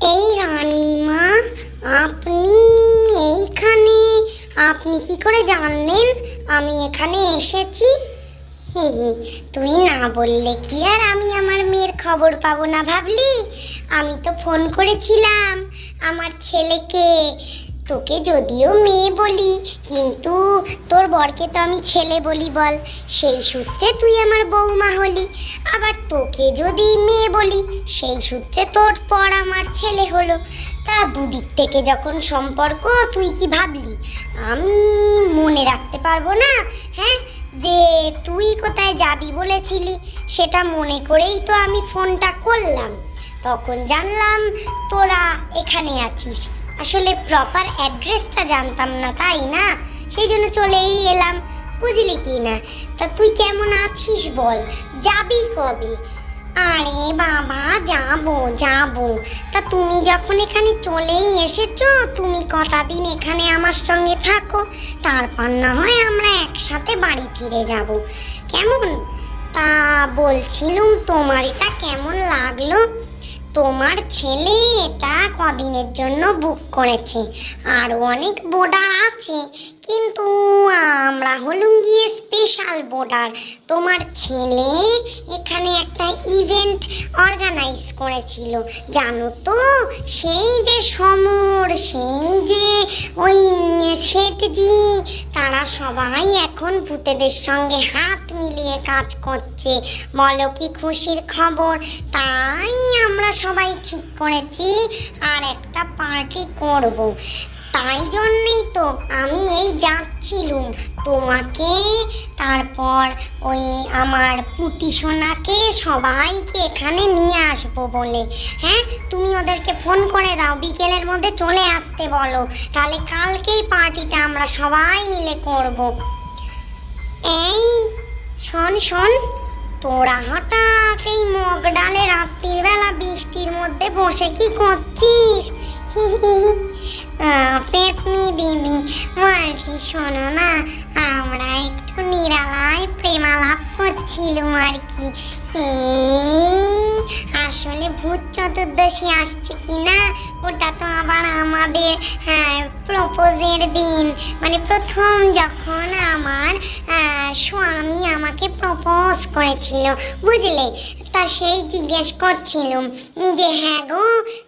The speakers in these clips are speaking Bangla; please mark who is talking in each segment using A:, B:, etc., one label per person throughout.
A: এই রানীমা, আপনি এইখানে, আপনি কি করে জানলেন আমি এখানে এসেছি? তুই না বললে কি আর আমি আমার মেয়ের খবর পাবো না ভাবলি? আমি তো ফোন করেছিলাম, আমার ছেলেকে। তোকে যদিও মেয়ে বলি, কিন্তু তোর বরকে তো আমি ছেলে বলি বল। সেই সূত্রে তুই আমার বৌমা হলি। আবার তোকে যদি মেয়ে বলি, সেই সূত্রে তোর পর আমার ছেলে হলো। তা দুদিক থেকে যখন সম্পর্ক, তুই কি ভাবলি? আমি মনে রাখতে পারব না হ্যাঁ? যে তুই কোথায় যাবি বলেছিলি, সেটা মনে করেই তো আমি ফোনটা করলাম। তখন জানলাম, তোরা এখানে আছিস। আসলে প্রপার অ্যাড্রেসটা জানতাম না, তাই না? সেই জন্য চলেই এলাম। বুঝলি কি না? তা তুই কেমন আছিস বল? যাবি কবে? আরে বাবা, যাব যাব। তা তুমি যখন এখানে চলেই এসেছ, তুমি কটা দিন এখানে আমার সঙ্গে থাকো। তারপর না হয় আমরা একসাথে বাড়ি ফিরে যাব। কেমন? তা বলছিলুম তোমার এটা কেমন লাগল? তোমার ছেলে এটা কদিনের জন্য বুক করেছে। আর অনেক বোর্ডার আছে, কিন্তু আমরা হলুম গিয়ে স্পেশাল বোর্ডার তোমার ছেলে এখানে একটা ইভেন্ট অর্গানাইজ করেছিল। জানো তো, সেই যে সমর, সেই যে ওই শেঠজি, তারা সবাই এখন ভূতেদের সঙ্গে হাত মিলিয়ে কাজ করছে। বলো কি খুশির খবর? তাই আমরা সবাই ঠিক করেছি, আর একটা পার্টি করব। তাই জন্যই তো আমি এই যাচ্ছিলুম। তোমাকে, তারপর ওই আমার পুটি সোনাকে সবাইকে এখানে নিয়ে আসব বলে। হ্যাঁ তুমি ওদেরকে ফোন করে দাও, বিকেলের মধ্যে চলে আসতে বলো। তাহলে কালকেই পার্টিটা আমরা সবাই মিলে করব। এই, শোন শোন তোরা হঠাৎ এই মগ ডালে রাত্রির বেলা বৃষ্টির মধ্যে বসে কি করছিস? পেতনি দিদি বলছি শোনো না আমরা একটু নিরালায় প্রেমালাপ করছিলাম আর কি। এই, আসলে ভূত চতুর্দশী আসছে কি না ওটা তো আবার আমাদের প্রপোজের দিন। মানে প্রথম যখন আমার স্বামী আমাকে প্রপোজ করেছিল, বুঝলে? তা সেই জিজ্ঞেস করছিলাম যে হ্যাঁ গো,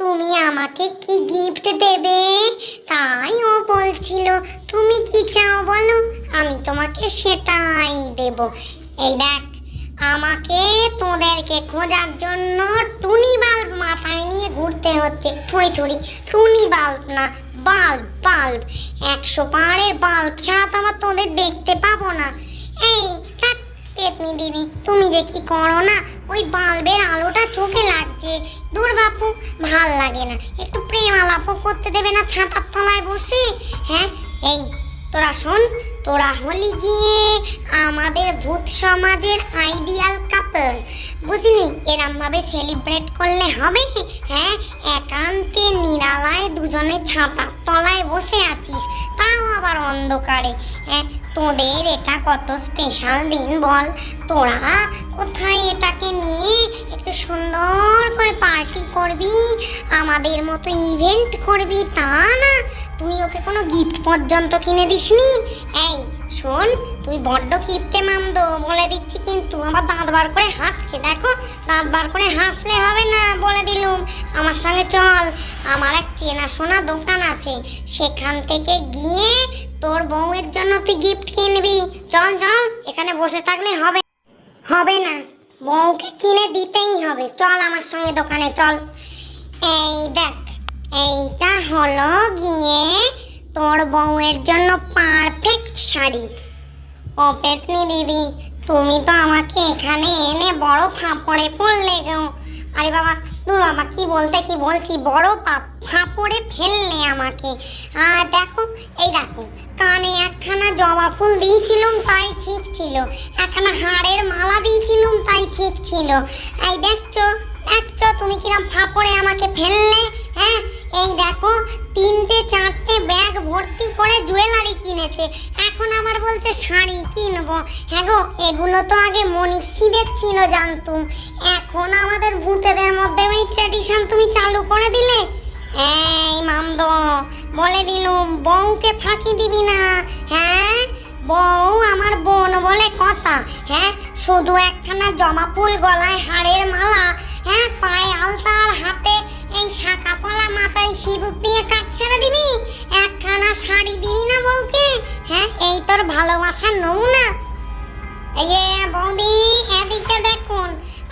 A: তুমি আমাকে কি গিফট দেবে? তাই ও বলছিল, তুমি কি চাও বলো? আমি তোমাকে সেটাই দেব। এই দেখ আমাকে তোদেরকে খোঁজার জন্য টুনি বাল্ব মাথায় নিয়ে ঘুরতে হচ্ছে। থুড়ি থুড়ি টুনি বাল্ব না, বাল্ব বাল্ব। একশো পাহাড়ের বাল্ব ছাড়া তো আমার তোদের দেখতে পাবো না। এই পেতনি দিদি, তুমি যে কি করো না? ওই বাল্বের আলোটা চোখে লাগছে। দূর বাপু, ভালো লাগে না। একটু প্রেম আলাপও করতে দেবে না ছাতার তলায় বসে? হ্যাঁ এই, তোরা শোন তোরা হলি গিয়ে আমাদের ভূত সমাজের আইডিয়াল কাপল। বুঝলি? এরমভাবে সেলিব্রেট করলে হবে? হ্যাঁ? একান্তে নিরালায় দুজনে ছাতা তলায় বসে আছিস। তাও আবার অন্ধকারে। হ্যাঁ? তোদের এটা কত স্পেশাল দিন বল? তোরা কোথায় এটাকে নিয়ে একটু সুন্দর করে পার্টি করবি? আমাদের মতো ইভেন্ট করবি? তা না। তুই ওকে কোনো গিফট পর্যন্ত কিনে দিসনি? এই, শোন, তুই বড্ড কিপটে মামদ বলে দিচ্ছি কিন্তু। আমার দাঁত বার করে হাসছে, দেখো। দাঁত বার করে হাসলে হবে না, বলে দিলুম। আমার সঙ্গে চল। আমার এক চেনাশোনা দোকান আছে। সেখান থেকে গিয়ে তোর বউয়ের জন্য তুই গিফট কিনবি। চল চল, এখানে বসে থাকলে হবে। হবে না। বউকে কিনে দিতেই হবে। চল আমার সঙ্গে দোকানে, চল। এই দেখ, এইটা হলো গিয়ে তোর বউয়ের জন্য পারফেক্ট শাড়ি। ও পেতনি দিদি, তুমি তো আমাকে এখানে এনে বড় ফাঁপড়ে পড়লে গো আরে বাবা, দূর বাবা, কি বলতে, কি বলছি? বড় পাপ ফাঁপড়ে ফেললে আমাকে। আর দেখো, এই দেখো, কানে একখানা জবা ফুল দিয়েছিলাম, তাই ঠিক ছিল। একখানা হাড়ের মালা দিয়েছিলাম, তাই ঠিক ছিল। এই দেখছ দেখছ তুমি কিরম ফাঁপড়ে আমাকে ফেললে হ্যাঁ? এই দেখো, তিনটে, চারটে ব্যাগ ভর্তি করে জুয়েলারি কিনেছে। এখন আবার বলছে, শাড়ি কিনবো। হ্যাঁ গো, এগুলো তো আগে মনীষীদের ছিল জানতুম। এখন আমাদের ভূতেদের মধ্যে ওই ট্র্যাডিশন তুমি চালু করে দিলে? এই মামদ, বলে দিলুম, বউকে ফাঁকি দিবি না হ্যাঁ? বউ আমার বোন বলে কথা হ্যাঁ? শুধু একখানা জমা ফুল গলায় হাড়ের মালা হ্যাঁ পায়ে আলতা আর হাতে এই শাঁকা পলা মাথায় সিঁদুর দিয়ে কাজ ছেড়ে দিবি একখানা শাড়ি দিবি না বউকে? হ্যাঁ এই তোর ভালোবাসার নমুনা। এই যে বৌদি, এদিকে দেখুন।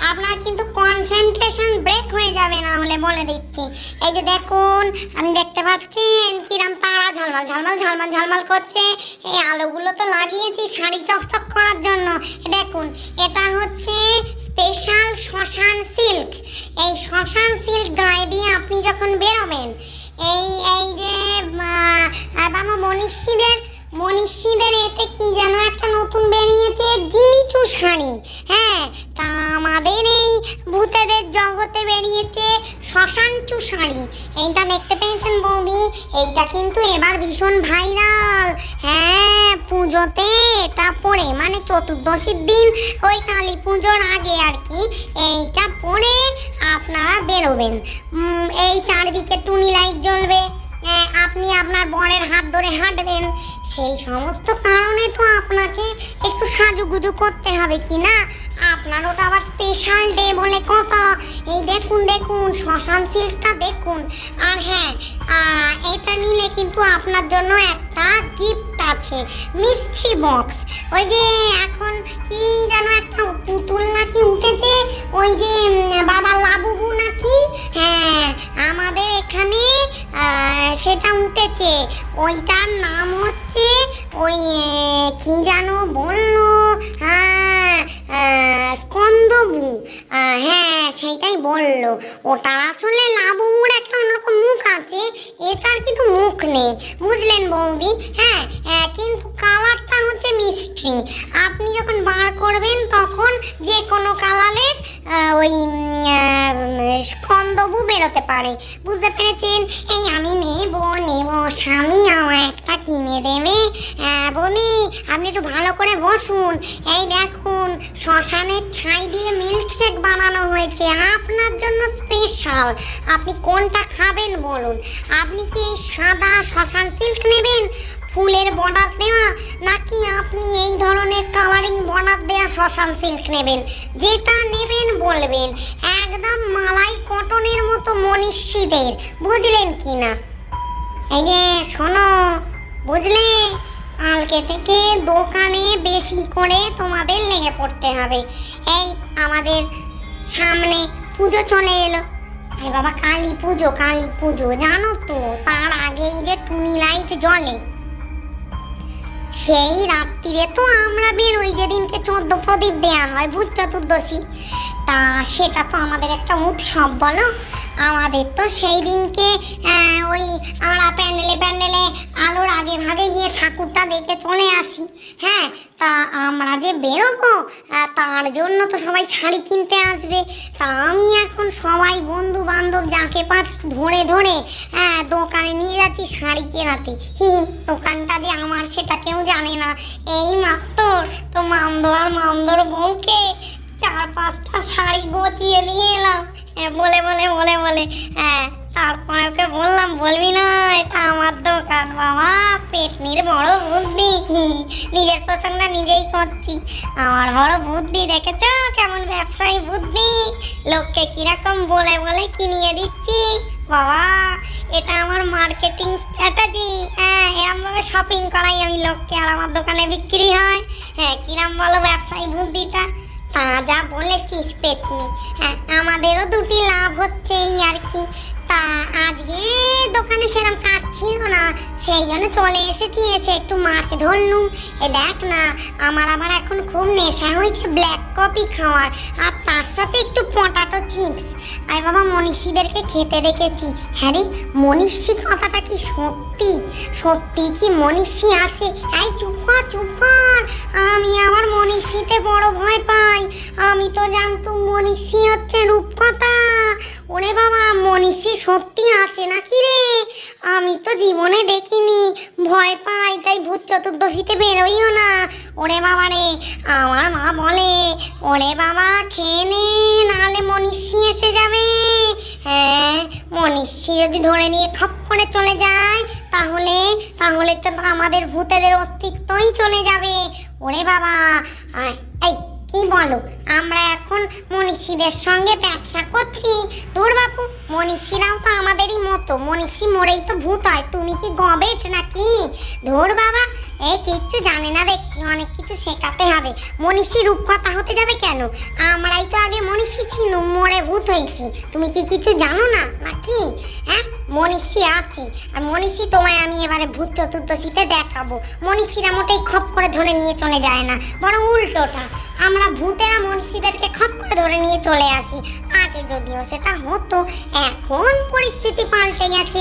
A: আপনার কিন্তু কনসেন্ট্রেশন ব্রেক হয়ে যাবে না হলে বলে দিচ্ছি। এই যে দেখুন, আমি দেখতে পাচ্ছেন কিরম তারা ঝলমল ঝলমল ঝলমল ঝলমল করছে। এই আলোগুলো তো লাগিয়েছি শাড়ি চকচক করার জন্য। দেখুন, এটা হচ্ছে স্পেশাল শ্মশান সিল্ক এই শ্মশান সিল্ক গায়ে দিয়ে আপনি যখন বেরোবেন, এই এই যে বাবা মনীষীদের মনীষীদের এতে কি যেন একটা নতুন বেরিয়েছে জিমিচু শাড়ি। আমাদের এই ভূতেদের জগতে বেরিয়েছে শ্মশানচু শাড়ি এইটা দেখতে পেয়েছেন বৌদি? এইটা কিন্তু এবার ভীষণ ভাইরাল হ্যাঁ পুজোতে এটা পরে মানে চতুর্দশীর দিন, ওই কালী পুজোর আগে আর কি, এইটা পরে আপনারা বেরোবেন। এই চারদিকে টুনি লাইট জ্বলবে। আপনি আপনার বরের হাত ধরে হাঁটবেন। সেই সমস্ত কারণে তো আপনাকে একটু সাজুগুজু করতে হবে কি না? আপনার ওটা আবার স্পেশাল ডে বলে কথা। এই দেখুন দেখুন, শ্মশান সিল্কটা দেখুন। আর হ্যাঁ এটা নিলে কিন্তু আপনার জন্য একটা গিফট আছে মিষ্টি বক্স ওই যে এখন কি যেন একটা পুতুল নাকি উঠেছে, ওই যে বাবা লাবুবু নাকি? হ্যাঁ আমাদের এখানে সেটা উঠেছে। ওইটার নাম হচ্ছে ওই কি যেন বলল? হ্যাঁ স্কন্দবু হ্যাঁ সেইটাই বলল। ওটা আসলে লাবুবুর একটা অন্যরকম মুখ আছে এটার কিন্তু মুখ নেই। বুঝলেন বৌদি? হ্যাঁ হ্যাঁ, কিন্তু কালারটা হচ্ছে মিষ্টি। আপনি যখন বার করবেন তখন যে কোনো কালারের ওই স্কন্দবু বেরোতে পারে। বুঝতে পেরেছেন? এই আমি নেব নেব, স্বামী আমার একটা কিনে দেবে। হ্যাঁ বলি আপনি একটু ভালো করে বসুন। এই দেখুন, শ্মশানের ছাই দিয়ে মিল্কশেক বানানো হয়েছে। আপনার জন্য স্পেশাল আপনি কোনটা খাবেন বলুন? আপনি কি এই সাদা শ্মশান সিল্ক নেবেন? ফুলের বর্ডার নাকি আপনি এই ধরনের কালারিং বর্ডার দেওয়া শ্মশান সিল্ক নেবেন? যেটা নেবেন বলবেন। একদম মালাই কটনের মতো মনীষীদের। বুঝলেন কি না এই যে শোনো, বুঝলে? কালকে থেকে দোকানে বেশি করে তোমাদের লেগে পড়তে হবে। এই আমাদের সামনে পুজো চলে এলো। আরে বাবা, কালী পুজো কালী পুজো। জানো তো, তার আগেই যে টুনি লাইট জ্বলে। সেই রাত্রিরে তো আমরা বেরোই, যেদিনকে চোদ্দ প্রদীপ দেওয়া হয় ভূত চতুর্দশী তা সেটা তো আমাদের একটা উৎসব, বলো? আমাদের তো সেই দিনকে ওই আমরা প্যান্ডেলে প্যান্ডেলে আলোর আগে ভাগে গিয়ে ঠাকুরটা দেখে চলে আসি। হ্যাঁ তা আমরা যে বেরোবো তার জন্য তো সবাই শাড়ি কিনতে আসবে। তা আমি এখন সবাই বন্ধু বান্ধব যাকে পাচ্ছি ধরে ধরে হ্যাঁ দোকানে নিয়ে যাচ্ছি শাড়ি কেনাতে। হি দোকানটা দিয়ে আমার সেটা কেউ জানে না। এই মাত্র তো মামদো আর মামদোর বউকে চার পাঁচটা শাড়ি গচিয়ে দিয়ে এলাম। হ্যাঁ, বলে বলে বলে বলে হ্যাঁ তারপরে ওকে বললাম, বলবি না, এটা আমার দোকান বাবা, পেটনির বড় বুদ্ধি। নিজের পছন্দ নিজেই করছি। আমার বড় বুদ্ধি, দেখেছ কেমন ব্যবসায়ী বুদ্ধি? লোককে কীরকম বলে বলে কিনিয়ে দিচ্ছি? বাবা, এটা আমার মার্কেটিং স্ট্র্যাটেজি হ্যাঁ এরমভাবে শপিং করাই আমি লোককে আর আমার দোকানে বিক্রি হয়। হ্যাঁ কিরম বলো ব্যবসায়ী বুদ্ধিটা? তা যা বলেছিস পেতনি হ্যাঁ আমাদেরও দুটি লাভ হচ্ছে এই আর কি। তা আজকে দোকানে সেরকম কাজ ছিল না, সেই জন্য চলে এসেছি, এসে একটু মাছ ধরলুম। এ দেখ না, আমার আবার এখন খুব নেশা হয়েছে ব্ল্যাক কফি খাওয়ার, আর তার সাথে একটু পটাটো চিপস আর বাবা, মনীষীদেরকে খেতে দেখেছি। হ্যাঁ রে, মনীষী কথাটা কি সত্যি? সত্যি কি মনীষী আছে? এই চুপ কর চুপ কর। আমি আমার মনীষীতে বড় ভয় পাই আমি তো জানতুম মনীষী হচ্ছে রূপকথা। ওরে বাবা, মনীষী সত্যি আছে নাকি রে? আমি তো জীবনে দেখিনি, ভয় পাই, তাই ভূত চতুর্দশীতে বেরোইও না। ওরে বাবা রে, আমার মা বলে, ওরে বাবা, খেয়ে নে, নাহলে মনীষী এসে যাবে। হ্যাঁ মনীষী যদি ধরে নিয়ে খপ করে চলে যায়, তাহলে তাহলে তো আমাদের ভূতেদের অস্তিত্বই চলে যাবে। ওরে বাবা এই কি বলো? আমরা এখন মনীষীদের সঙ্গে ব্যবসা করছি। দূর বাপু, মনীষীরাও তো আমাদেরই মতো। মনীষী মরেই তো ভূত হয়। তুমি কি গবেট নাকি? ধর বাবা এই কিচ্ছু জানে না দেখছি, অনেক কিছু শেখাতে হবে। মনীষী রূপকথা হতে যাবে কেন? আমরাই তো আগে মনীষী ছিল মরে ভূত হয়েছি। তুমি কি কিছু জানো না? নাকি? হ্যাঁ? মনীষী আছে, আর মনীষী তোমায় আমি এবারে ভূত চতুর্দশীতে দেখাবো। মনীষীরা মোটেই খপ করে ধরে নিয়ে চলে যায় না, বরং উল্টোটা। আমরা ভূতেরা মনীষীদেরকে খপ করে ধরে নিয়ে চলে আসি। আগে যদিও সেটা হতো, এখন পরিস্থিতি পাল্টে গেছে।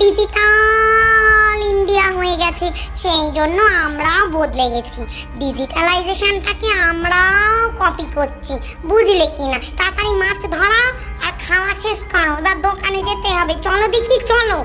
A: ডিজিটাল ইন্ডিয়া হয়ে গেছে, সেই জন্য আমরাও বদলে গেছি। ডিজিটালাইজেশনটাকে আমরাও কপি করছি, বুঝলে কি না তাড়াতাড়ি মাছ আর খাওয়া শেষ করো এবার দোকানে যেতে হবে। চলো দেখি চলো।